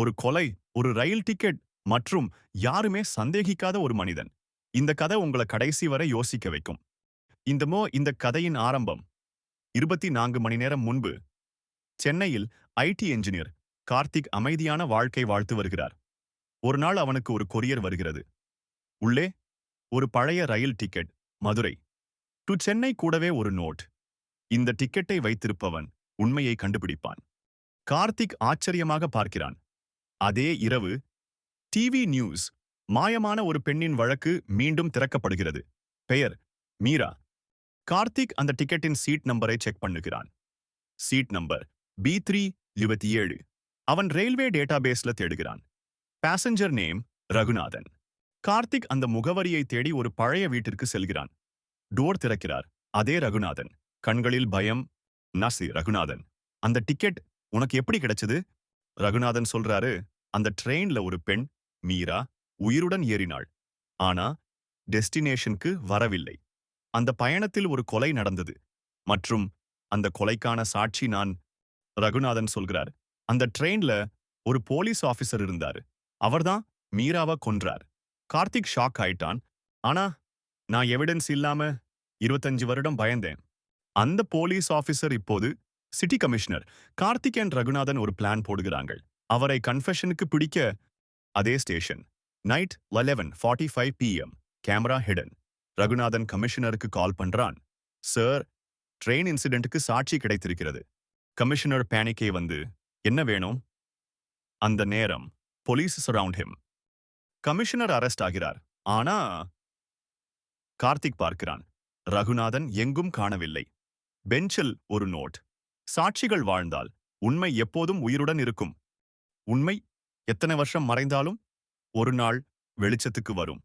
ஒரு கொலை ஒரு ரயில் டிக்கெட் மற்றும் யாருமே சந்தேகிக்காத ஒரு மனிதன். இந்த கதை உங்களை கடைசி வரை யோசிக்க வைக்கும். இந்த மோ இந்த கதையின் ஆரம்பம் இருபத்தி நான்கு மணி நேரம் முன்பு சென்னையில் ஐடி என்ஜினியர் கார்த்திக் அமைதியான வாழ்க்கை வாழ்த்து வருகிறார். ஒரு நாள் அவனுக்கு ஒரு கொரியர் வருகிறது. உள்ளே ஒரு பழைய rail ticket Madurai. To Chennai கூடவே ஒரு நோட். இந்த டிக்கெட்டை வைத்திருப்பவன் உண்மையை கண்டுபிடிப்பான். கார்த்திக் ஆச்சரியமாக பார்க்கிறான். அதே இரவு டிவி நியூஸ் மாயமான ஒரு பெண்ணின் வழக்கு மீண்டும் திறக்கப்படுகிறது. பெயர் மீரா. கார்த்திக் அந்த டிக்கெட்டின் சீட் நம்பரை செக் பண்ணுகிறான். சீட் நம்பர் பி த்ரீ இருபத்தி ஏழு. அவன் ரயில்வே டேட்டாபேஸ்ல தேடுகிறான். Passenger name Raghunathan. கார்த்திக் அந்த முகவரியை தேடி ஒரு பழைய வீட்டிற்கு செல்கிறான். டோர் திறக்கிறார். அதே ரகுநாதன். கண்களில் பயம். நசி ரகுநாதன். அந்த டிக்கெட் உனக்கு எப்படி கிடைச்சது? ரகுநாதன் சொல்றாரு அந்த ட்ரெயின்ல ஒரு பெண் மீரா உயிருடன் ஏறினாள். ஆனா டெஸ்டினேஷனுக்கு வரவில்லை. அந்த பயணத்தில் ஒரு கொலை நடந்தது. மற்றும் அந்த கொலைக்கான சாட்சி நான் ரகுநாதன் சொல்கிறார். அந்த ட்ரெயின்ல ஒரு போலீஸ் ஆபீசர் இருந்தாரு. அவர்தான் மீராவை கொன்றார். கார்த்திக் ஷாக் ஆயிட்டான். ஆனா நான் எவிடன்ஸ் இல்லாம இருபத்தஞ்சு வருடம் பயந்தேன். அந்த போலீஸ் ஆபீசர் இப்போது city commissioner Karthik and Raghunathan ஒரு பிளான் போடுகிறாங்க அவரை கன்ஃபெஷனுக்கு பிடிக்க அதே station night eleven forty five PM camera hidden Raghunathan கமிஷனருக்கு call பண்றான். சார் ட்ரெயின் இன்சிடென்ட்டுக்கு சாட்சி கிடைத்திருக்கிறது. கமிஷனர் பேனிக்கே வந்து என்ன வேணும்? அந்த நேரம் police surround him commissioner arrest ஆகிறார். ஆனா கார்த்திக் பார்க்கிறான். ரகுநாதன் எங்கும் காணவில்லை. பெஞ்சில் ஒரு நோட் சாட்சிகள் வாழ்ந்தால் உண்மை எப்போதும் உயிருடன் இருக்கும். உண்மை எத்தனை வருஷம் மறைந்தாலும் ஒரு நாள் வெளிச்சத்துக்கு வரும்.